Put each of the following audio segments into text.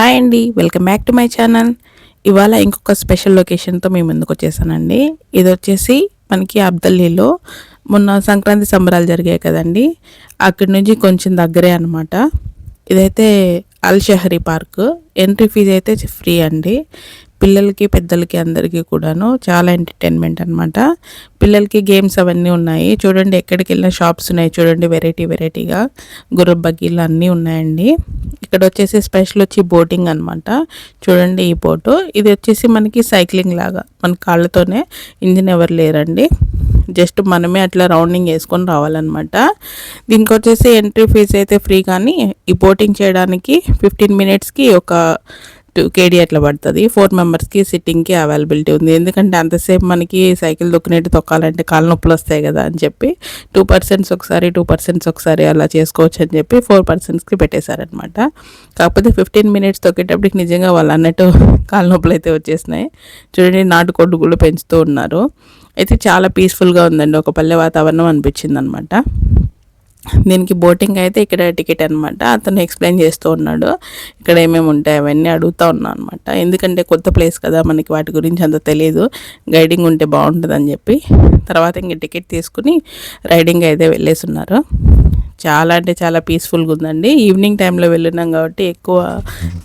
Hi అండి welcome back to my channel. ఇవాళ ఇంకొక స్పెషల్ లొకేషన్తో మేము ముందుకు వచ్చేసానండి. ఇది వచ్చేసి మనకి అబ్దల్లీలో మొన్న సంక్రాంతి సంబరాలు జరిగాయి కదండి. అక్కడి నుంచి కొంచెం దగ్గరే అనమాట ఇదైతే Al Shahari park. Entry fee అయితే ఫ్రీ అండి. పిల్లలకి పెద్దలకి అందరికీ కూడాను చాలా ఎంటర్టైన్మెంట్ అనమాట పిల్లలకి గేమ్స్ అవన్నీ ఉన్నాయి. చూడండి ఎక్కడికి వెళ్ళిన షాప్స్ ఉన్నాయి. చూడండి వెరైటీ వెరైటీగా గుర్ర బగ్గీలు అన్నీ ఉన్నాయండి. ఇక్కడ వచ్చేసి స్పెషల్ వచ్చి బోటింగ్ అనమాట చూడండి ఈ బోటు ఇది వచ్చేసి మనకి సైక్లింగ్ లాగా. మన కాళ్ళతోనే ఇంజిన్ ఎవరు లేరండి. జస్ట్ మనమే అట్లా రౌండింగ్ వేసుకొని రావాలన్నమాట. దీనికి వచ్చేసి ఎంట్రీ ఫీజు అయితే ఫ్రీ కానీ ఈ బోటింగ్ చేయడానికి ఫిఫ్టీన్ మినిట్స్కి ఒక టూ కేడీ అట్లా పడుతుంది? ఫోర్ మెంబర్స్కి సిట్టింగ్కి అవైలబిలిటీ ఉంది. ఎందుకంటే అంతసేపు మనకి సైకిల్ దొక్కినట్టు తొక్కాలంటే కాళ్ళ నొప్పులు వస్తాయి కదా అని చెప్పి టూ పర్సెంట్స్ ఒకసారి టూ పర్సెంట్స్ ఒకసారి అలా చేసుకోవచ్చు అని చెప్పి ఫోర్ పర్సెంట్స్కి పెట్టేశారనమాట కాకపోతే ఫిఫ్టీన్ మినిట్స్ తొక్కేటప్పటికి నిజంగా వాళ్ళు అన్నట్టు కాళ్ళ నొప్పులు అయితే వచ్చేసినాయి. చూడండి నాటుకొడ్డు కూడా పెంచుతూ ఉన్నారు. అయితే చాలా పీస్ఫుల్గా ఉందండి. ఒక పల్లె వాతావరణం అనిపించింది అనమాట దీనికి బోటింగ్ అయితే ఇక్కడ టికెట్ అనమాట అతను ఎక్స్ప్లెయిన్ చేస్తూ ఉన్నాడు. ఇక్కడ ఏమేమి ఉంటాయి అవన్నీ అడుగుతూ ఉన్నాను అనమాట ఎందుకంటే కొత్త ప్లేస్ కదా మనకి వాటి గురించి అంత తెలియదు గైడింగ్ ఉంటే బాగుంటుందని చెప్పి. తర్వాత ఇంక టికెట్ తీసుకుని రైడింగ్ అయితే వెళ్ళేసి ఉన్నారు. చాలా అంటే చాలా పీస్ఫుల్గా ఉందండి. ఈవినింగ్ టైంలో వెళ్ళినాం కాబట్టి ఎక్కువ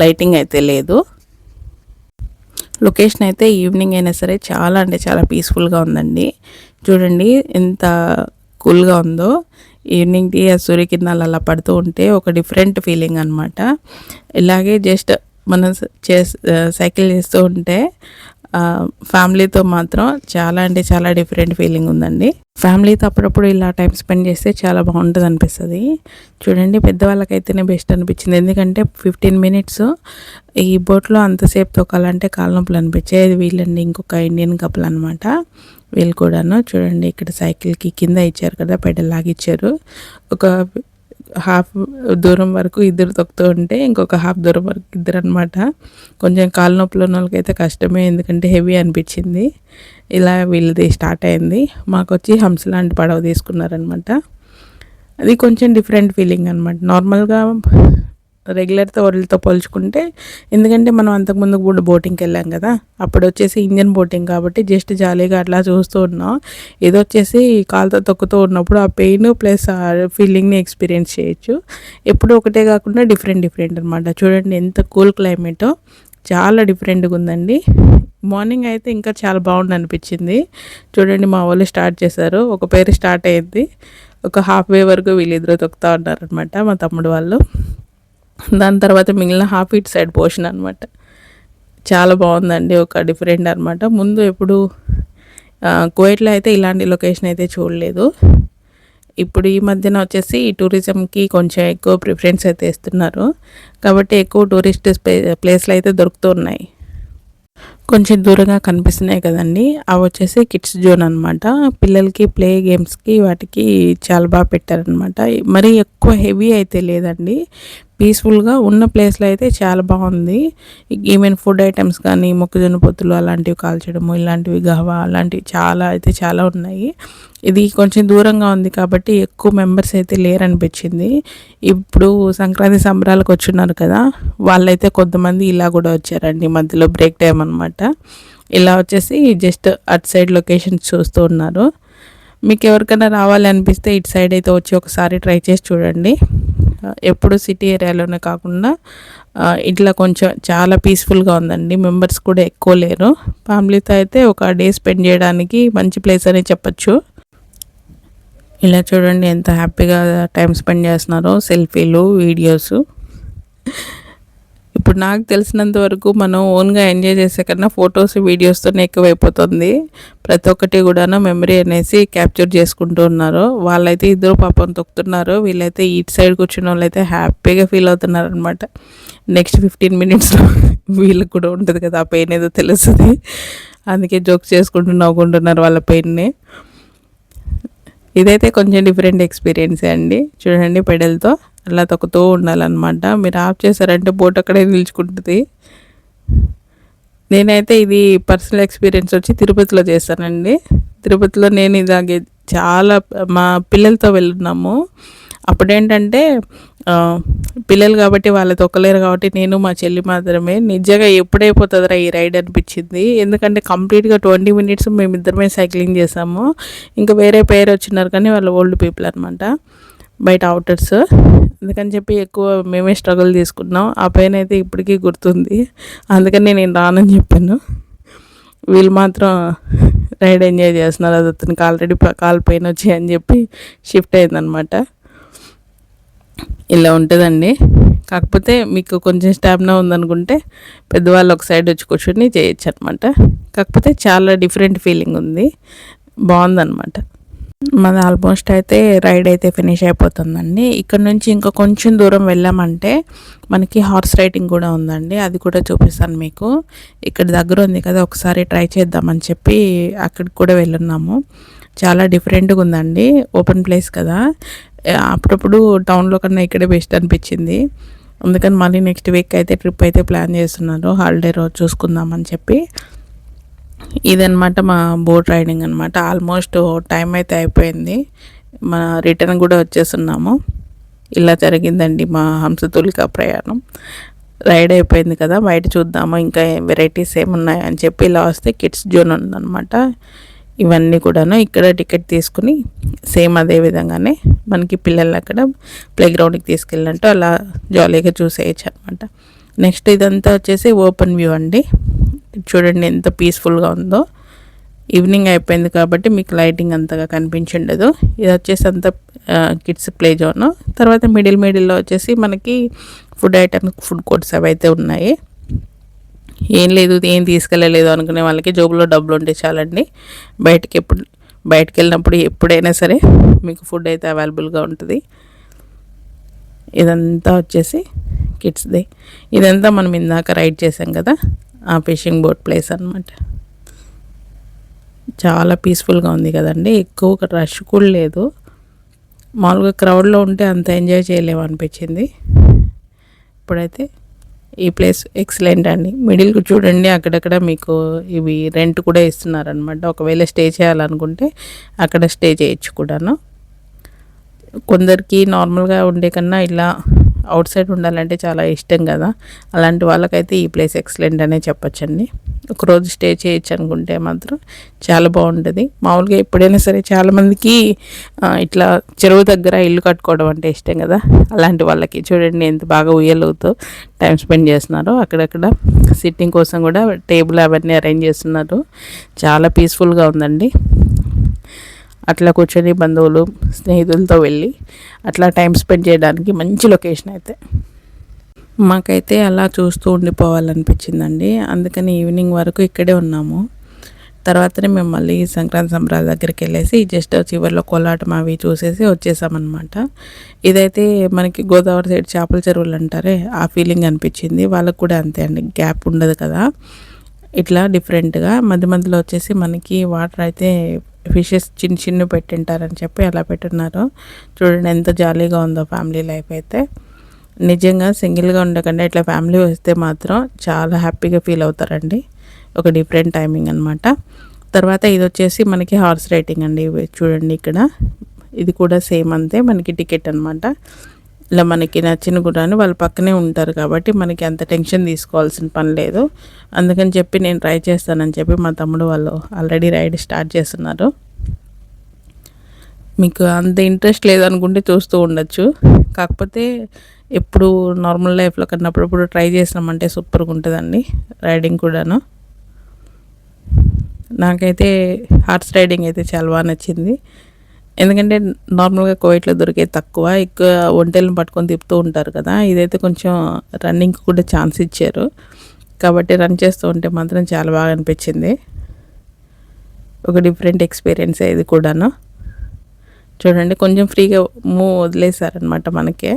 లైటింగ్ అయితే లేదు. లొకేషన్ అయితే ఈవినింగ్ అయినా సరే చాలా అంటే చాలా పీస్ఫుల్గా ఉందండి. చూడండి ఎంత కూల్గా ఉందో. ఈవినింగ్ టీ ఆ సూర్యకిరణాలు అలా పడుతూ ఉంటే ఒక డిఫరెంట్ ఫీలింగ్ అనమాట ఇలాగే జస్ట్ మనం చే సైకిల్ చేస్తూ ఉంటే ఫ్యామిలీతో మాత్రం చాలా అంటే చాలా డిఫరెంట్ ఫీలింగ్ ఉందండి. ఫ్యామిలీతో అప్పుడప్పుడు ఇలా టైం స్పెండ్ చేస్తే చాలా బాగుంటుంది అనిపిస్తుంది. చూడండి పెద్దవాళ్ళకైతేనే బెస్ట్ అనిపించింది. ఎందుకంటే ఫిఫ్టీన్ మినిట్స్ ఈ బోట్లో అంతసేపు తొక్కాలంటే కాళ్ళ నొప్పులు అనిపించేది వీళ్ళండి ఇంకొక ఇండియన్ కపుల్ అనమాట వీళ్ళు కూడాను చూడండి ఇక్కడ సైకిల్కి కింద ఇచ్చారు కదా పెడల్ లాగిచ్చారు ఒక హాఫ్ దూరం వరకు ఇద్దరు తొక్కుతూ ఉంటే ఇంకొక హాఫ్ దూరం వరకు ఇద్దరు అనమాట కొంచెం కాలు నొప్పులు ఉన్న వాళ్ళకైతే కష్టమే ఎందుకంటే హెవీ అనిపించింది. ఇలా వీళ్ళది స్టార్ట్ అయింది. మాకు వచ్చి హంస లాంటి పడవ తీసుకున్నారనమాట అది కొంచెం డిఫరెంట్ ఫీలింగ్ అనమాట నార్మల్గా రెగ్యులర్తో వరల్డ్తో పోల్చుకుంటే ఎందుకంటే మనం అంతకుముందు కూడా బోటింగ్కి వెళ్ళాం కదా అప్పుడు వచ్చేసి ఇంజన్ బోటింగ్ కాబట్టి జస్ట్ జాలీగా అట్లా చూస్తూ ఉన్నాం. ఇది వచ్చేసి కాలుతో తొక్కుతూ ఉన్నప్పుడు ఆ పెయిన్ ప్లస్ ఆ ఫీలింగ్ని ఎక్స్పీరియన్స్ చేయొచ్చు. ఎప్పుడు ఒకటే కాకుండా డిఫరెంట్ డిఫరెంట్ అనమాట చూడండి ఎంత కూల్ క్లైమేటో చాలా డిఫరెంట్గా ఉందండి. మార్నింగ్ అయితే ఇంకా చాలా బాగుంది అనిపించింది. చూడండి మా వాళ్ళు స్టార్ట్ చేశారు. ఒక పేరు స్టార్ట్ అయ్యింది ఒక హాఫ్ వే వరకు వీళ్ళిద్దరూ తొక్కుతూ ఉన్నారనమాట మా తమ్ముడు వాళ్ళు. దాని తర్వాత మిగిలిన హాఫ్ ఇట్ సైడ్ పోర్షన్ అనమాట చాలా బాగుందండి ఒక డిఫరెంట్ అనమాట ముందు ఎప్పుడు కువైట్లో అయితే ఇలాంటి లొకేషన్ అయితే చూడలేదు. ఇప్పుడు ఈ మధ్యన వచ్చేసి టూరిజంకి కొంచెం ఎక్కువ ప్రిఫరెన్స్ అయితే ఇస్తున్నారు. కాబట్టి ఎక్కువ టూరిస్ట్ ప్లేస్లు అయితే దొరుకుతున్నాయి. కొంచెం దూరంగా కనిపిస్తున్నాయి కదండి. అవి వచ్చేసి కిడ్స్ జోన్ అనమాట పిల్లలకి ప్లే గేమ్స్కి వాటికి చాలా బాగా పెట్టారనమాట మరీ ఎక్కువ హెవీ అయితే లేదండి. పీస్ఫుల్గా ఉన్న ప్లేస్లో అయితే చాలా బాగుంది. ఈవెన్ ఫుడ్ ఐటమ్స్ కానీ మొక్కజొన్న పొత్తులు అలాంటివి కాల్చడము ఇలాంటివి గహవా అలాంటివి చాలా అయితే చాలా ఉన్నాయి. ఇది కొంచెం దూరంగా ఉంది కాబట్టి ఎక్కువ మెంబర్స్ అయితే లేరనిపించింది. ఇప్పుడు సంక్రాంతి సంబరాలకు వచ్చున్నారు కదా వాళ్ళైతే కొంతమంది ఇలా కూడా వచ్చారండి. మధ్యలో బ్రేక్ టైం అనమాట ఇలా వచ్చేసి జస్ట్ అటు సైడ్ లొకేషన్స్ చూస్తూ ఉన్నారు. మీకు ఎవరికైనా రావాలి అనిపిస్తే ఇటు సైడ్ అయితే వచ్చి ఒకసారి ట్రై చేసి చూడండి. ఎప్పుడు సిటీ ఏరియాలోనే కాకుండా ఇట్లా కొంచెం చాలా పీస్ఫుల్గా ఉందండి. మెంబర్స్ కూడా ఎక్కువ లేరు. ఫ్యామిలీతో అయితే ఒక డే స్పెండ్ చేయడానికి మంచి ప్లేస్ అని చెప్పచ్చు. ఇలా చూడండి ఎంత హ్యాపీగా టైం స్పెండ్ చేస్తున్నారో సెల్ఫీలు వీడియోస్. ఇప్పుడు నాకు తెలిసినంత వరకు మనం ఓన్గా ఎంజాయ్ చేసే కన్నా ఫొటోస్ వీడియోస్తోనే ఎక్కువైపోతుంది. ప్రతి ఒక్కటి కూడాను మెమరీ అనేసి క్యాప్చర్ చేసుకుంటూ ఉన్నారు. వాళ్ళైతే ఇద్దరు పాపం తొక్కుతున్నారు. వీళ్ళైతే ఇటు సైడ్ కూర్చున్న వాళ్ళైతే హ్యాపీగా ఫీల్ అవుతున్నారు అనమాట నెక్స్ట్ ఫిఫ్టీన్ మినిట్స్లో వీళ్ళకి కూడా ఉంటుంది కదా ఆ పెయిన్ ఏదో తెలుస్తుంది. అందుకే జోక్స్ చేసుకుంటూ నవ్వుకుంటున్నారు వాళ్ళ పెయిన్ని. ఇదైతే కొంచెం డిఫరెంట్ ఎక్స్పీరియన్సే అండి. చూడండి పెడల్తో. అలా తొక్కుతూ ఉండాలన్నమాట. మీరు ఆఫ్ చేశారంటే బోట్ అక్కడే నిలుచుకుంటుంది. నేనైతే ఇది పర్సనల్ ఎక్స్పీరియన్స్ వచ్చి తిరుపతిలో చేస్తానండి. తిరుపతిలో నేను ఇలాగే చాలా మా పిల్లలతో వెళ్తున్నాము అప్పుడేంటంటే పిల్లలు కాబట్టి వాళ్ళు తొక్కలేరు కాబట్టి నేను మా చెల్లి మాత్రమే. నిజంగా ఎప్పుడైపోతుందిరా ఈ రైడ్ అనిపించింది. ఎందుకంటే కంప్లీట్గా ట్వంటీ మినిట్స్ మేమిద్దరమే సైక్లింగ్ చేసాము. ఇంకా వేరే పేరు వచ్చినారు కానీ వాళ్ళు ఓల్డ్ పీపుల్ అనమాట బయట అవుటర్స్ అందుకని చెప్పి ఎక్కువ మేమే స్ట్రగుల్ తీసుకున్నాం ఆ పెయిన్ అయితే ఇప్పటికీ గుర్తుంది. అందుకని నేను రానని చెప్పాను. వీళ్ళు మాత్రం రైడ్ ఎంజాయ్ చేస్తున్నారు. అది అతనికి ఆల్రెడీ కాల్ పెయిన్ వచ్చి అని చెప్పి షిఫ్ట్ అయిందనమాట ఇలా ఉంటుందండి. కాకపోతే మీకు కొంచెం స్టామినా ఉందనుకుంటే పెద్దవాళ్ళు ఒక సైడ్ వచ్చి కూర్చొని చేయొచ్చు అనమాట కాకపోతే చాలా డిఫరెంట్ ఫీలింగ్ ఉంది. బాగుందన్నమాట. మాది ఆల్మోస్ట్ అయితే రైడ్ అయితే ఫినిష్ అయిపోతుందండి. ఇక్కడ నుంచి ఇంకా కొంచెం దూరం వెళ్ళామంటే మనకి హార్స్ రైడింగ్ కూడా ఉందండి. అది కూడా చూపిస్తాను మీకు. ఇక్కడ దగ్గర ఉంది కదా ఒకసారి ట్రై చేద్దామని చెప్పి అక్కడికి కూడా వెళ్ళున్నాము. చాలా డిఫరెంట్గా ఉందండి ఓపెన్ ప్లేస్ కదా. అప్పుడప్పుడు టౌన్లో కన్నా ఇక్కడే బెస్ట్ అనిపించింది. అందుకని మళ్ళీ నెక్స్ట్ వీక్ అయితే ట్రిప్ అయితే ప్లాన్ చేస్తున్నారు. హాలిడే రోజు చూసుకుందామని చెప్పి. ఇదనమాట మా బోట్ రైడింగ్ అనమాట ఆల్మోస్ట్ టైం అయితే అయిపోయింది. మన రిటర్న్ కూడా వచ్చేస్తున్నాము. ఇలా జరిగిందండి మా హంసతులిక ప్రయాణం. రైడ్ అయిపోయింది కదా బయట చూద్దాము ఇంకా వెరైటీస్ ఏమున్నాయని చెప్పి ఇలా వస్తే కిడ్స్ జోన్ ఉందన్నమాట. ఇవన్నీ కూడాను ఇక్కడ టికెట్ తీసుకుని సేమ్ అదే విధంగానే మనకి పిల్లలు అక్కడ ప్లేగ్రౌండ్కి తీసుకెళ్ళినట్టు అలా జాలీగా చూసేయచ్చు అనమాట నెక్స్ట్ ఇదంతా వచ్చేసి ఓపెన్ వ్యూ అండి. చూడండి ఎంత పీస్ఫుల్గా ఉందో. ఈవినింగ్ అయిపోయింది కాబట్టి మీకు లైటింగ్ అంతగా కనిపించండదు. ఇది వచ్చేసి అంత కిడ్స్ ప్లే జోన్. తర్వాత మిడిల్ మిడిల్లో వచ్చేసి మనకి ఫుడ్ ఐటమ్ ఫుడ్ కోర్ట్స్ అవి అయితే ఉన్నాయి. ఏం లేదు ఏం తీసుకెళ్ళలేదు అనుకునే వాళ్ళకి జోబులో డబ్బులు ఉంటే చాలండి. బయటకి ఎప్పుడు బయటకు వెళ్ళినప్పుడు ఎప్పుడైనా సరే మీకు ఫుడ్ అయితే అవైలబుల్గా ఉంటుంది. ఇదంతా వచ్చేసి కిడ్స్ది. ఇదంతా మనం ఇందాక రైడ్ చేసాం కదా. ఆ ఫిషింగ్ బోట్ ప్లేస్ అనమాట చాలా పీస్ఫుల్గా ఉంది కదండి. ఎక్కువ రష్ కూడా లేదు. మామూలుగా క్రౌడ్లో ఉంటే అంత ఎంజాయ్ చేయలేము అనిపించింది. ఇప్పుడైతే ఈ ప్లేస్ ఎక్సలెంట్ అండి. మిడిల్కి చూడండి అక్కడక్కడ మీకు ఇవి రెంట్ కూడా ఇస్తున్నారనమాట ఒకవేళ స్టే చేయాలనుకుంటే అక్కడ స్టే చేయొచ్చు కూడాను. కొందరికి నార్మల్గా ఉండే కన్నా ఇలా అవుట్ సైడ్ ఉండాలంటే చాలా ఇష్టం కదా. అలాంటి వాళ్ళకైతే ఈ ప్లేస్ ఎక్సలెంట్ అనే చెప్పచ్చండి. ఒకరోజు స్టే చేయొచ్చు అనుకుంటే మాత్రం చాలా బాగుంటుంది. మామూలుగా ఎప్పుడైనా సరే చాలామందికి ఇట్లా చెరువు దగ్గర ఇల్లు కట్టుకోవడం అంటే ఇష్టం కదా. అలాంటి వాళ్ళకి చూడండి ఎంత బాగా ఉయ్యలుగుతూ టైం స్పెండ్ చేస్తున్నారు. అక్కడక్కడ సిట్టింగ్ కోసం కూడా టేబుల్ అవన్నీ అరేంజ్ చేస్తున్నారు. చాలా పీస్ఫుల్గా ఉందండి. అట్లా కూర్చొని బంధువులు స్నేహితులతో వెళ్ళి అట్లా టైం స్పెండ్ చేయడానికి మంచి లొకేషన్ అయితే. మాకైతే అలా చూస్తూ ఉండిపోవాలనిపించిందండి. అందుకని ఈవినింగ్ వరకు ఇక్కడే ఉన్నాము. తర్వాతనే మేము మళ్ళీ సంక్రాంతి సంబరాల దగ్గరికి వెళ్ళేసి జస్ట్ చివరిలో కోలాటం అవి చూసేసి వచ్చేసామన్నమాట. ఇదైతే మనకి గోదావరి సైడ్ చేపల చెరువులు అంటారే ఆ ఫీలింగ్ అనిపించింది. వాళ్ళకు కూడా అంతే అండి గ్యాప్ ఉండదు కదా. ఇట్లా డిఫరెంట్గా మధ్య మధ్యలో వచ్చేసి మనకి వాటర్ అయితే ఫిషెస్ చిన్న చిన్న పెట్టింటారని చెప్పి అలా పెట్టున్నారు. చూడండి ఎంత జాలీగా ఉందో ఫ్యామిలీ లైఫ్ అయితే. నిజంగా సింగిల్గా ఉండకుండా ఇట్లా ఫ్యామిలీ వస్తే మాత్రం చాలా హ్యాపీగా ఫీల్ అవుతారండి. ఒక డిఫరెంట్ టైమింగ్ అనమాట తర్వాత ఇది వచ్చేసి మనకి హార్స్ రైటింగ్ అండి. చూడండి ఇక్కడ. ఇది కూడా సేమ్ అంతే. మనకి టికెట్ అనమాట ఇలా మనకి నచ్చిన గుడాన్ని వాళ్ళు పక్కనే ఉంటారు కాబట్టి మనకి అంత టెన్షన్ తీసుకోవాల్సిన పని లేదు. అందుకని చెప్పి నేను ట్రై చేస్తానని చెప్పి మా తమ్ముడు వాళ్ళు ఆల్రెడీ రైడ్ స్టార్ట్ చేస్తున్నారు. మీకు అంత ఇంట్రెస్ట్ లేదనుకుంటే చూస్తూ ఉండొచ్చు. కాకపోతే ఎప్పుడు నార్మల్ లైఫ్లో కన్నా అప్పుడప్పుడు ట్రై చేసినామంటే సూపర్గా ఉంటుందండి రైడింగ్ కూడాను. నాకైతే హార్స్ రైడింగ్ అయితే చాలా బాగా నచ్చింది. ఎందుకంటే నార్మల్గా కోయిట్లో దొరికే తక్కువ ఎక్కువ ఒంటెలను పట్టుకొని తిప్పుతూ ఉంటారు కదా ఇదైతే కొంచెం రన్నింగ్ కూడా ఛాన్స్ ఇచ్చారు. కాబట్టి రన్ చేస్తూ ఉంటే మాత్రం చాలా బాగా అనిపించింది. ఒక డిఫరెంట్ ఎక్స్పీరియన్స్ ఇది కూడాను. చూడండి కొంచెం ఫ్రీగా మూవ్ వదిలేశారనమాట మనకే.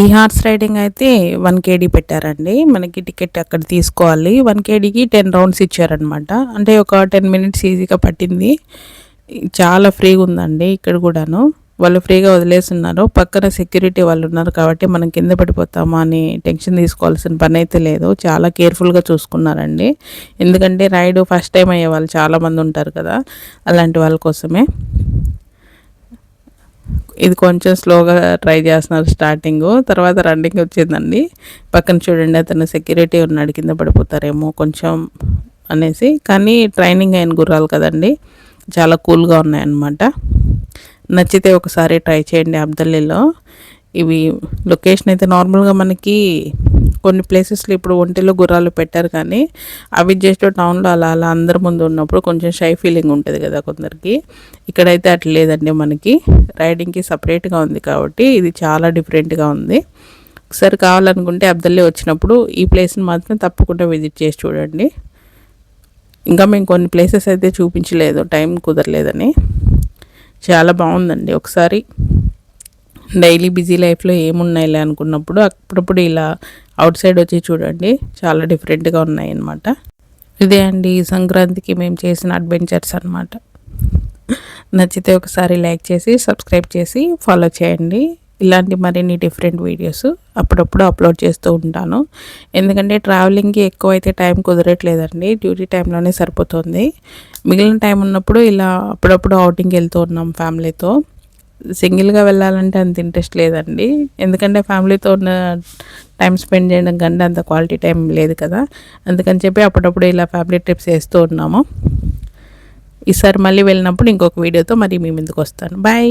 ఈ హార్స్ రైడింగ్ అయితే వన్ కేడీ పెట్టారండి. మనకి టికెట్ అక్కడ తీసుకోవాలి. వన్ కేడీకి టెన్ రౌండ్స్ ఇచ్చారనమాట అంటే ఒక టెన్ మినిట్స్ ఈజీగా పట్టింది. చాలా ఫ్రీగా ఉందండి ఇక్కడ కూడాను. వాళ్ళు ఫ్రీగా వదిలేస్తున్నారు పక్కన సెక్యూరిటీ వాళ్ళు ఉన్నారు కాబట్టి మనం కింద పడిపోతామా అని టెన్షన్ తీసుకోవాల్సిన పని అయితే లేదు. చాలా కేర్ఫుల్గా చూసుకున్నారండి. ఎందుకంటే రైడ్ ఫస్ట్ టైం అయ్యే వాళ్ళు చాలామంది ఉంటారు కదా అలాంటి వాళ్ళ కోసమే. ఇది కొంచెం స్లోగా ట్రై చేస్తున్నారు స్టార్టింగ్. తర్వాత రన్నింగ్ వచ్చిందండి. పక్కన చూడండి అతను సెక్యూరిటీ ఉన్నాడు కింద పడిపోతారేమో కొంచెం అనేసి. కానీ ట్రైనింగ్ అయిన గుర్రాలు కదండి. చాలా కూల్గా ఉన్నాయన్నమాట. నచ్చితే ఒకసారి ట్రై చేయండి అబ్దల్లీలో. ఇవి లొకేషన్ అయితే నార్మల్గా మనకి కొన్ని ప్లేసెస్లో ఇప్పుడు ఒంటిలో గుర్రాలు పెట్టారు కానీ అవి జస్ట్ టౌన్లో అలా అలా అందరి ముందు ఉన్నప్పుడు కొంచెం షై ఫీలింగ్ ఉంటుంది కదా కొందరికి. ఇక్కడైతే అట్లా లేదండి మనకి. రైడింగ్కి సపరేట్గా ఉంది కాబట్టి ఇది చాలా డిఫరెంట్గా ఉంది. ఒకసారి కావాలనుకుంటే అబ్దల్లే వచ్చినప్పుడు ఈ ప్లేస్ని మాత్రం తప్పకుండా విజిట్ చేసి చూడండి. ఇంకా మేము కొన్ని ప్లేసెస్ అయితే చూపించలేదు టైం కుదరలేదని. చాలా బాగుందండి ఒకసారి. డైలీ బిజీ లైఫ్లో ఏమున్నాయిలే అనుకున్నప్పుడు అప్పుడప్పుడు ఇలా అవుట్ సైడ్ వచ్చి చూడండి. చాలా డిఫరెంట్గా ఉన్నాయన్నమాట. ఇదే అండి సంక్రాంతికి మేము చేసిన అడ్వెంచర్స్ అనమాట నచ్చితే ఒకసారి లైక్ చేసి సబ్స్క్రైబ్ చేసి ఫాలో చేయండి. ఇలాంటి మరిన్ని డిఫరెంట్ వీడియోస్ అప్పుడప్పుడు అప్లోడ్ చేస్తూ ఉంటాను. ఎందుకంటే ట్రావెలింగ్కి ఎక్కువ అయితే టైం కుదరట్లేదండి. డ్యూటీ టైంలోనే సరిపోతుంది. మిగిలిన టైం ఉన్నప్పుడు ఇలా అప్పుడప్పుడు అవుటింగ్కి వెళ్తూ ఉన్నాం ఫ్యామిలీతో సింగిల్గా వెళ్ళాలంటే అంత ఇంట్రెస్ట్ లేదండి. ఎందుకంటే ఫ్యామిలీతో ఉన్న టైం స్పెండ్ చేయడం కంటే అంత క్వాలిటీ టైం లేదు కదా. అందుకని చెప్పి అప్పుడప్పుడు ఇలా ఫ్యామిలీ ట్రిప్స్ వేస్తూ ఉన్నాము. ఈసారి మళ్ళీ వెళ్ళినప్పుడు ఇంకొక వీడియోతో మరి మీ ముందుకు వస్తాను. బాయ్